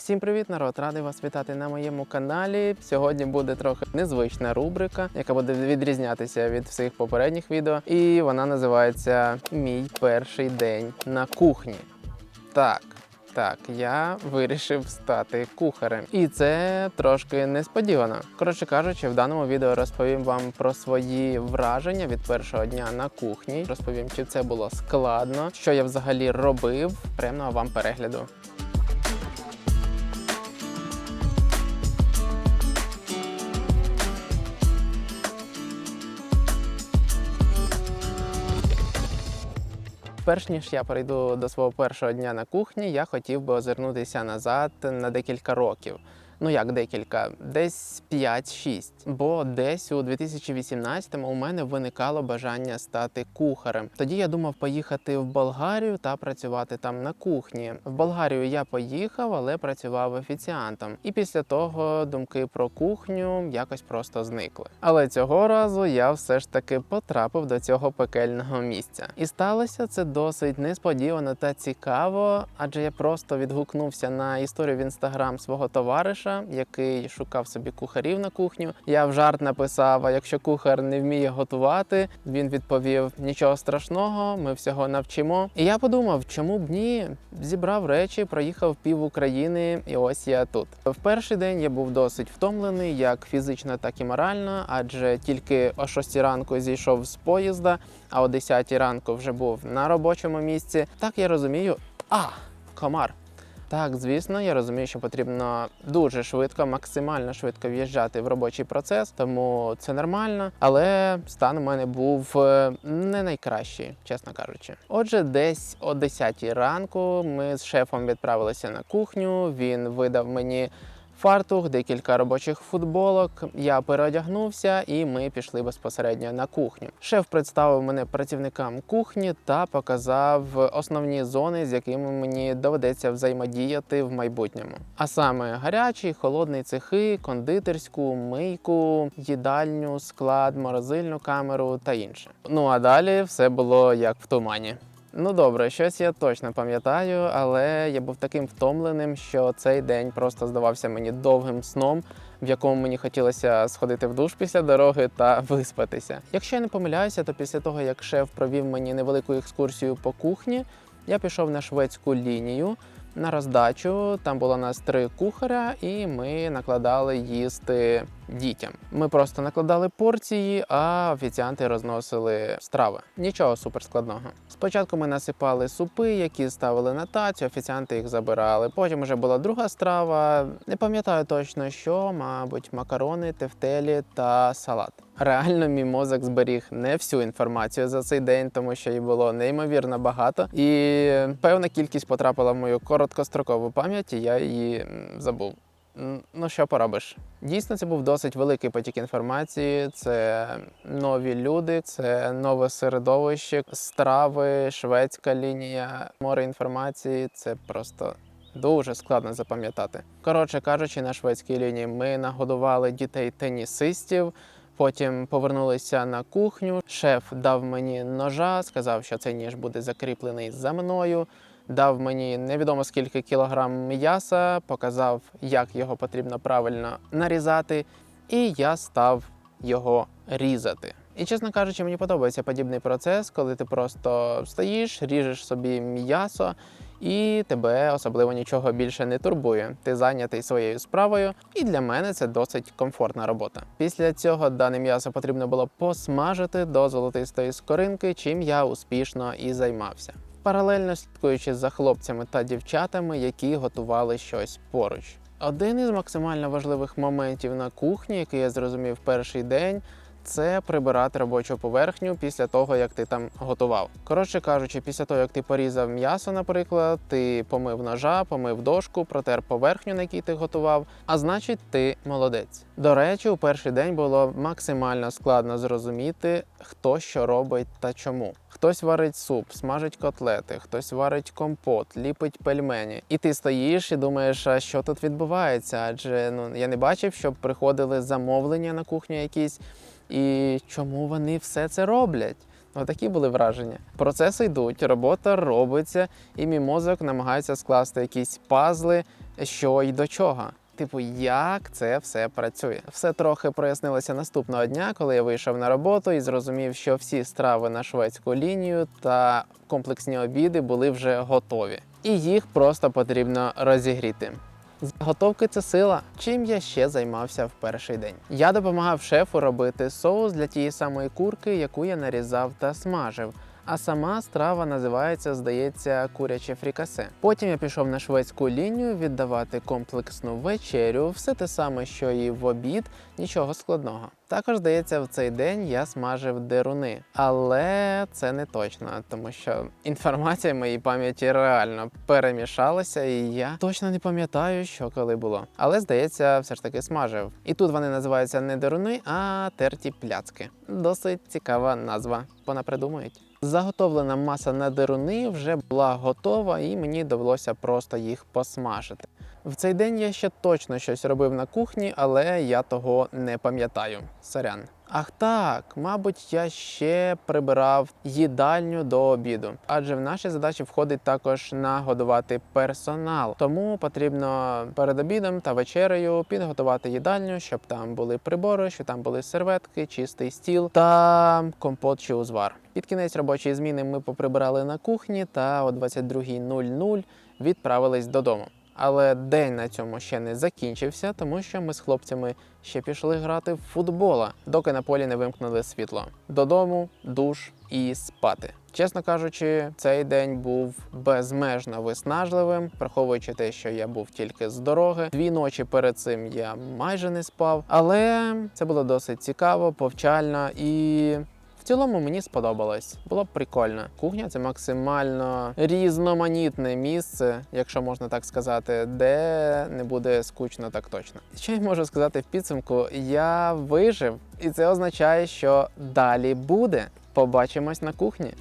Всім привіт, народ! Радий вас вітати на моєму каналі. Сьогодні буде трохи незвична рубрика, яка буде відрізнятися від всіх попередніх відео. І вона називається Мій перший день на кухні. Так. Так, я вирішив стати кухарем, і це трошки несподівано. Коротше кажучи, в даному відео розповім вам про свої враження від першого дня на кухні. Розповім, чи це було складно, що я взагалі робив. Приємного вам перегляду. Перш ніж я перейду до свого першого дня на кухні, я хотів би озирнутися назад на декілька років. Ну як декілька, десь 5-6. Бо десь у 2018-му у мене виникало бажання стати кухарем. Тоді я думав поїхати в Болгарію та працювати там на кухні. В Болгарію я поїхав, але працював офіціантом. І після того думки про кухню якось просто зникли. Але цього разу я все ж таки потрапив до цього пекельного місця. І сталося це досить несподівано та цікаво, адже я просто відгукнувся на історію в інстаграм свого товариша, який шукав собі кухарів на кухню. Я в жарт написав: а якщо кухар не вміє готувати, він відповів: нічого страшного, ми всього навчимо. І я подумав, чому б ні? Зібрав речі, проїхав пів України, і ось я тут. В перший день я був досить втомлений, як фізично, так і морально, адже тільки о 6 ранку зійшов з поїзда, а о 10 ранку вже був на робочому місці. Так я розумію, а комар. Так, звісно, я розумію, що потрібно дуже швидко, максимально швидко в'їжджати в робочий процес, тому це нормально. Але стан у мене був е, не найкращий, чесно кажучи. Отже, десь о 10 ранку ми з шефом відправилися на кухню. Він видав мені. Фартух, декілька робочих футболок. Я переодягнувся, і ми пішли безпосередньо на кухню. Шеф представив мене працівникам кухні та показав основні зони, з якими мені доведеться взаємодіяти в майбутньому. А саме гарячий, холодний цехи, кондитерську, мийку, їдальню, склад, морозильну камеру та інше. Ну а далі все було як в тумані. Ну добре, щось я точно пам'ятаю, але я був таким втомленим, що цей день просто здавався мені довгим сном, в якому мені хотілося сходити в душ після дороги та виспатися. Якщо я не помиляюся, то після того як шеф провів мені невелику екскурсію по кухні, я пішов на шведську лінію. На роздачу там було нас три кухаря, і ми накладали їсти дітям. Ми просто накладали порції, а офіціанти розносили страви. Нічого суперскладного. Спочатку ми насипали супи, які ставили на тацю, офіціанти їх забирали. Потім вже була друга страва. Не пам'ятаю точно, що, мабуть, макарони, тефтелі та салат. Реально, мій мозок зберіг не всю інформацію за цей день, тому що її було неймовірно багато, і певна кількість потрапила в мою короткострокову пам'ять, і я її забув. Ну, що поробиш? Дійсно, це був досить великий потік інформації. Це нові люди, це нове середовище, страви, шведська лінія, море інформації. Це просто дуже складно запам'ятати. Коротше кажучи, на шведській лінії ми нагодували дітей тенісистів. Потім повернулися на кухню. Шеф дав мені ножа, сказав, що цей ніж буде закріплений за мною. Дав мені невідомо скільки кілограм м'яса, показав, як його потрібно правильно нарізати, і я став його різати. І чесно кажучи, мені подобається подібний процес, коли ти просто стоїш, ріжеш собі м'ясо, і тебе особливо нічого більше не турбує. Ти зайнятий своєю справою, і для мене це досить комфортна робота. Після цього дане м'ясо потрібно було посмажити до золотистої скоринки, чим я успішно і займався. Паралельно слідкуючи за хлопцями та дівчатами, які готували щось поруч. Один із максимально важливих моментів на кухні, який я зрозумів перший день, це прибирати робочу поверхню після того, як ти там готував. Коротше кажучи, після того, як ти порізав м'ясо, наприклад, ти помив ножа, помив дошку, протер поверхню, на якій ти готував, а значить, ти молодець. До речі, у перший день було максимально складно зрозуміти, хто що робить та чому. Хтось варить суп, смажить котлети, хтось варить компот, ліпить пельмені. І ти стоїш і думаєш, а що тут відбувається? Адже ну я не бачив, щоб приходили замовлення на кухню якісь. І чому вони все це роблять? Отакі були враження. Процеси йдуть, робота робиться, і мій мозок намагається скласти якісь пазли, що й до чого. Типу, як це все працює? Все трохи прояснилося наступного дня, коли я вийшов на роботу і зрозумів, що всі страви на шведську лінію та комплексні обіди були вже готові, і їх просто потрібно розігріти. Заготовки це сила. Чим я ще займався в перший день? Я допомагав шефу робити соус для тієї самої курки, яку я нарізав та смажив. А сама страва називається, здається, куряче фрікасе. Потім я пішов на шведську лінію віддавати комплексну вечерю, все те саме, що і в обід, нічого складного. Також здається, в цей день я смажив деруни, але це не точно, тому що інформація в моїй пам'яті реально перемішалася, і я точно не пам'ятаю, що коли було. Але здається, все ж таки смажив. І тут вони називаються не деруни, а терті пляцки. Досить цікава назва. Понапридумують. Заготовлена маса на деруни вже була готова, і мені довелося просто їх посмажити. В цей день я ще точно щось робив на кухні, але я того не пам'ятаю. Сорян. Ах так, мабуть, я ще прибирав їдальню до обіду, адже в наші задачі входить також нагодувати персонал. Тому потрібно перед обідом та вечерею підготувати їдальню, щоб там були прибори, щоб там були серветки, чистий стіл та компот чи узвар. Під кінець робочої зміни ми поприбирали на кухні та о 22.00 відправились додому. Але день на цьому ще не закінчився, тому що ми з хлопцями ще пішли грати в футбола, доки на полі не вимкнули світло. Додому, душ і спати. Чесно кажучи, цей день був безмежно виснажливим, враховуючи те, що я був тільки з дороги. Дві ночі перед цим я майже не спав, але це було досить цікаво, повчально і в цілому мені сподобалось. Було б прикольно. Кухня це максимально різноманітне місце, якщо можна так сказати, де не буде скучно так точно. Що я можу сказати в підсумку? Я вижив, і це означає, що далі буде. Побачимось на кухні.